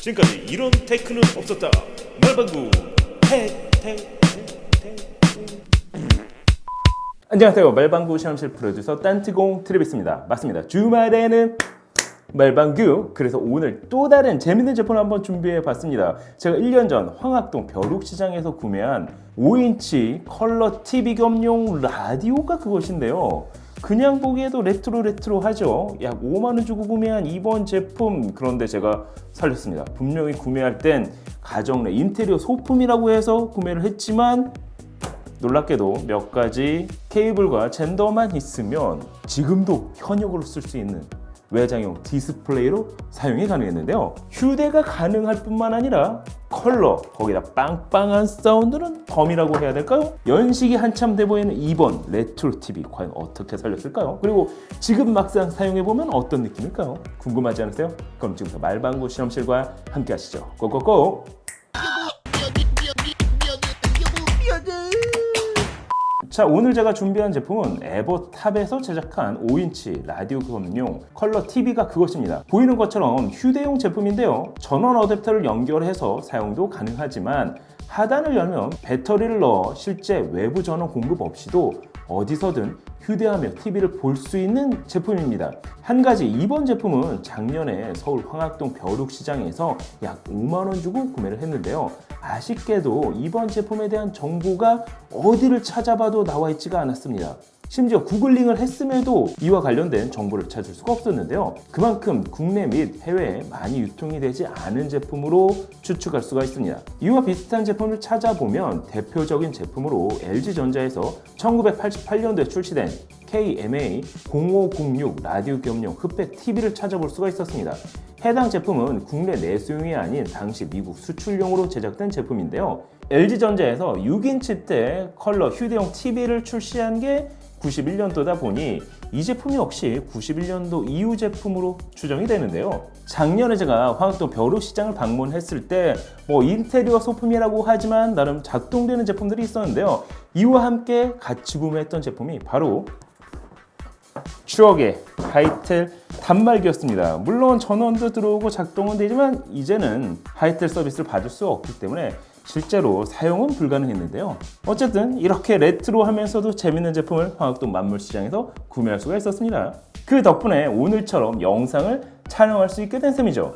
지금까지 이런 테크는 없었다. 말방구 테테테테 안녕하세요. 말방구 실험실 프로듀서 딴티공 트리비스입니다. 맞습니다. 주말에는 말방구. 그래서 오늘 또 다른 재밌는 제품을 한번 준비해 봤습니다. 제가 1년 전 황학동 벼룩시장에서 구매한 5인치 컬러 TV 겸용 라디오가 그것인데요. 그냥 보기에도 레트로 레트로 하죠. 약 5만 원 주고 구매한 이번 제품 그런데 제가 살렸습니다. 분명히 구매할 땐 가정 내 인테리어 소품이라고 해서 구매를 했지만 놀랍게도 몇 가지 케이블과 젠더만 있으면 지금도 현역으로 쓸 수 있는 외장형 디스플레이로 사용이 가능했는데요. 휴대가 가능할 뿐만 아니라 컬러, 거기다 빵빵한 사운드는 덤이라고 해야 될까요? 연식이 한참 돼 보이는 2번 레트로 TV 과연 어떻게 살렸을까요? 그리고 지금 막상 사용해보면 어떤 느낌일까요? 궁금하지 않으세요? 그럼 지금부터 말방구 실험실과 함께 하시죠. 고고고! 자 오늘 제가 준비한 제품은 에버탑에서 제작한 5인치 라디오 겸용 컬러 TV가 그것입니다. 보이는 것처럼 휴대용 제품인데요. 전원 어댑터를 연결해서 사용도 가능하지만 하단을 열면 배터리를 넣어 실제 외부 전원 공급 없이도 어디서든 휴대하며 TV를 볼 수 있는 제품입니다. 한 가지 이번 제품은 작년에 서울 황학동 벼룩시장에서 약 5만 원 주고 구매를 했는데요. 아쉽게도 이번 제품에 대한 정보가 어디를 찾아봐도 나와 있지가 않았습니다. 심지어 구글링을 했음에도 이와 관련된 정보를 찾을 수가 없었는데요. 그만큼 국내 및 해외에 많이 유통이 되지 않은 제품으로 추측할 수가 있습니다. 이와 비슷한 제품을 찾아보면 대표적인 제품으로 LG전자에서 1988년도에 출시된 KMA0506 라디오 겸용 흑백 TV를 찾아볼 수가 있었습니다. 해당 제품은 국내 내수용이 아닌 당시 미국 수출용으로 제작된 제품인데요. LG전자에서 6인치 대 컬러 휴대용 TV를 출시한 게 91년도다 보니 이 제품 역시 91년도 이후 제품으로 추정이 되는데요. 작년에 제가 황학도 벼룩 시장을 방문했을 때 뭐 인테리어 소품이라고 하지만 나름 작동되는 제품들이 있었는데요. 이와 함께 같이 구매했던 제품이 바로 추억의 하이텔 단말기였습니다. 물론 전원도 들어오고 작동은 되지만 이제는 하이텔 서비스를 받을 수 없기 때문에 실제로 사용은 불가능했는데요. 어쨌든 이렇게 레트로하면서도 재밌는 제품을 황학동 만물시장에서 구매할 수가 있었습니다. 그 덕분에 오늘처럼 영상을 촬영할 수 있게 된 셈이죠.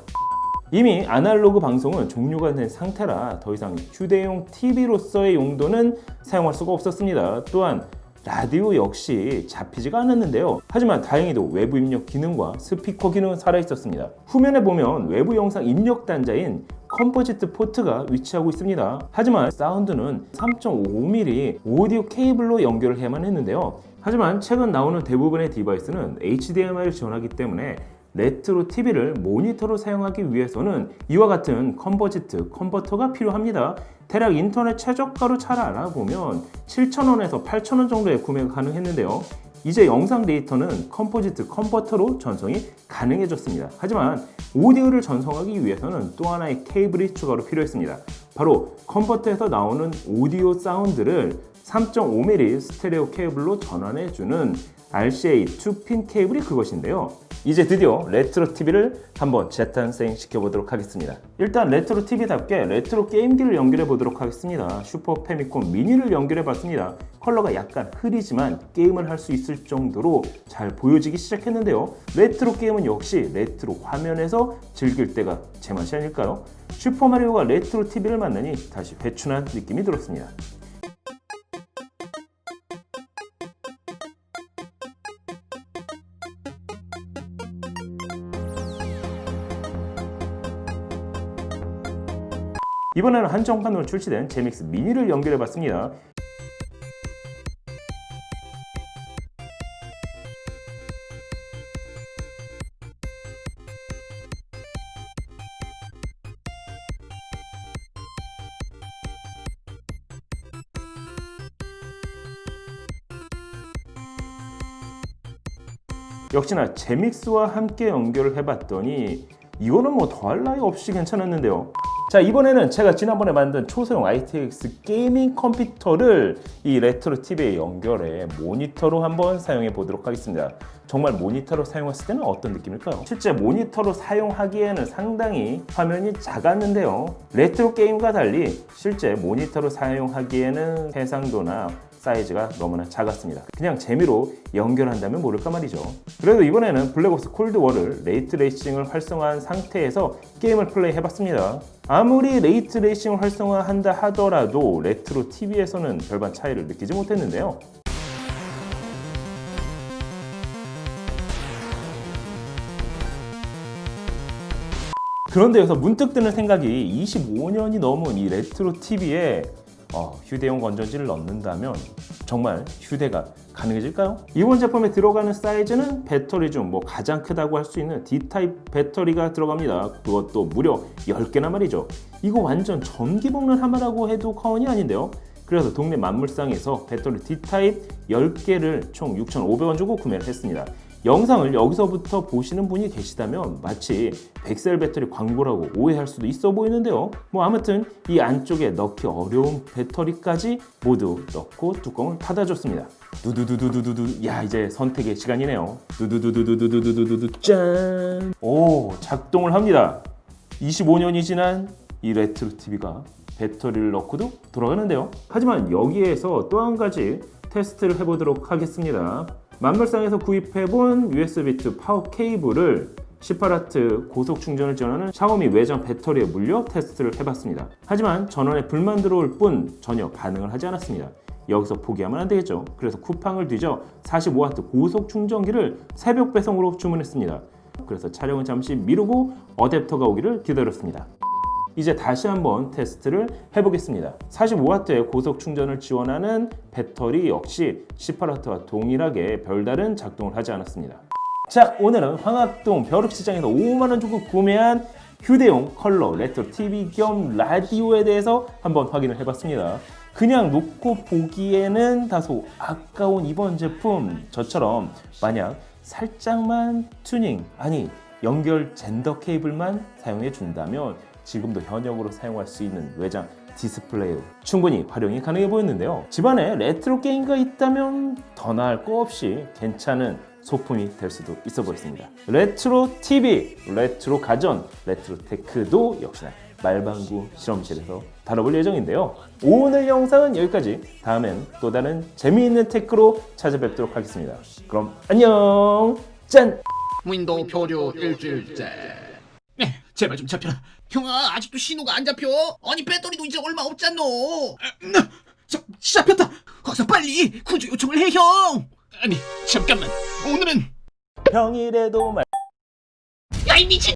이미 아날로그 방송은 종료가 된 상태라 더 이상 휴대용 TV로서의 용도는 사용할 수가 없었습니다. 또한 라디오 역시 잡히지가 않았는데요. 하지만 다행히도 외부 입력 기능과 스피커 기능은 살아 있었습니다. 후면에 보면 외부 영상 입력 단자인 컴포지트 포트가 위치하고 있습니다. 하지만 사운드는 3.5mm 오디오 케이블로 연결을 해야만 했는데요. 하지만 최근 나오는 대부분의 디바이스는 HDMI를 지원하기 때문에 레트로 TV를 모니터로 사용하기 위해서는 이와 같은 컨버지트 컨버터가 필요합니다. 대략 인터넷 최저가로 잘 알아보면 7,000원에서 8,000원 정도에 구매가 가능했는데요. 이제 영상 데이터는 컴포지트 컨버터로 전송이 가능해졌습니다. 하지만 오디오를 전송하기 위해서는 또 하나의 케이블이 추가로 필요했습니다. 바로 컨버터에서 나오는 오디오 사운드를 3.5mm 스테레오 케이블로 전환해주는 RCA 2핀 케이블이 그것인데요. 이제 드디어 레트로 TV를 한번 재탄생 시켜보도록 하겠습니다. 일단 레트로 TV답게 레트로 게임기를 연결해 보도록 하겠습니다. 슈퍼 패미콘 미니를 연결해 봤습니다. 컬러가 약간 흐리지만 게임을 할 수 있을 정도로 잘 보여지기 시작했는데요. 레트로 게임은 역시 레트로 화면에서 즐길 때가 제맛이 아닐까요? 슈퍼마리오가 레트로 TV를 만나니 다시 회춘한 느낌이 들었습니다. 이번에는 한정판으로 출시된 제믹스 미니를 연결해 봤습니다. 역시나 제믹스와 함께 연결을 해봤더니 이거는 뭐 더할 나위 없이 괜찮았는데요. 자 이번에는 제가 지난번에 만든 초소형 ITX 게이밍 컴퓨터를 이 레트로 TV에 연결해 모니터로 한번 사용해 보도록 하겠습니다. 정말 모니터로 사용했을 때는 어떤 느낌일까요? 실제 모니터로 사용하기에는 상당히 화면이 작았는데요. 레트로 게임과 달리 실제 모니터로 사용하기에는 해상도나 사이즈가 너무나 작았습니다. 그냥 재미로 연결한다면 모를까 말이죠. 그래도 이번에는 블랙옵스 콜드워를 레이트 레이싱을 활성화한 상태에서 게임을 플레이해봤습니다. 아무리 레이트 레이싱을 활성화한다 하더라도 레트로 TV에서는 별반 차이를 느끼지 못했는데요. 그런데 여기서 문득 드는 생각이 25년이 넘은 이 레트로 TV에 어, 휴대용 건전지를 넣는다면 정말 휴대가 가능해질까요? 이번 제품에 들어가는 사이즈는 배터리 중 뭐 가장 크다고 할 수 있는 D타입 배터리가 들어갑니다. 그것도 무려 10개나 말이죠. 이거 완전 전기 먹는 하마라고 해도 과언이 아닌데요. 그래서 동네 만물상에서 배터리 D타입 10개를 총 6,500원 주고 구매를 했습니다. 영상을 여기서부터 보시는 분이 계시다면 마치 백셀 배터리 광고라고 오해할 수도 있어 보이는데요. 뭐 아무튼 이 안쪽에 넣기 어려운 배터리까지 모두 넣고 뚜껑을 닫아줬습니다. 두두두두두두두 야 이제 선택의 시간이네요. 두두두두두두두두두 짠. 오 작동을 합니다. 25년이 지난 이 레트로 TV가 배터리를 넣고도 돌아가는데요. 하지만 여기에서 또 한 가지 테스트를 해보도록 하겠습니다. 만물상에서 구입해본 USB2 파워 케이블을 18W 고속 충전을 지원하는 샤오미 외장 배터리에 물려 테스트를 해봤습니다. 하지만 전원에 불만 들어올 뿐 전혀 반응을 하지 않았습니다. 여기서 포기하면 안 되겠죠. 그래서 쿠팡을 뒤져 45W 고속 충전기를 새벽 배송으로 주문했습니다. 그래서 촬영은 잠시 미루고 어댑터가 오기를 기다렸습니다. 이제 다시 한번 테스트를 해보겠습니다. 45W의 고속 충전을 지원하는 배터리 역시 18W와 동일하게 별다른 작동을 하지 않았습니다. 자, 오늘은 황학동 벼룩시장에서 5만원 주고 구매한 휴대용 컬러 레트로 TV 겸 라디오에 대해서 한번 확인을 해봤습니다. 그냥 놓고 보기에는 다소 아까운 이번 제품 저처럼 만약 살짝만 튜닝 아니 연결 젠더 케이블만 사용해 준다면 지금도 현역으로 사용할 수 있는 외장 디스플레이로 충분히 활용이 가능해 보였는데요. 집안에 레트로 게임가 있다면 더 나을 거 없이 괜찮은 소품이 될 수도 있어 보였습니다. 레트로 TV, 레트로 가전, 레트로 테크도 역시나 말방구 실험실에서 다뤄볼 예정인데요. 오늘 영상은 여기까지. 다음엔 또 다른 재미있는 테크로 찾아뵙도록 하겠습니다. 그럼 안녕! 짠! 윈도우 표류 일주일째. 네, 제발 좀 잡혀라. 형아 아직도 신호가 안 잡혀. 아니 배터리도 이제 얼마 없잖노. 음, 잡, 잡혔다. 어서 빨리 구조 요청을 해 형. 아니, 잠깐만. 오늘은 평일에도 말 야이 미친.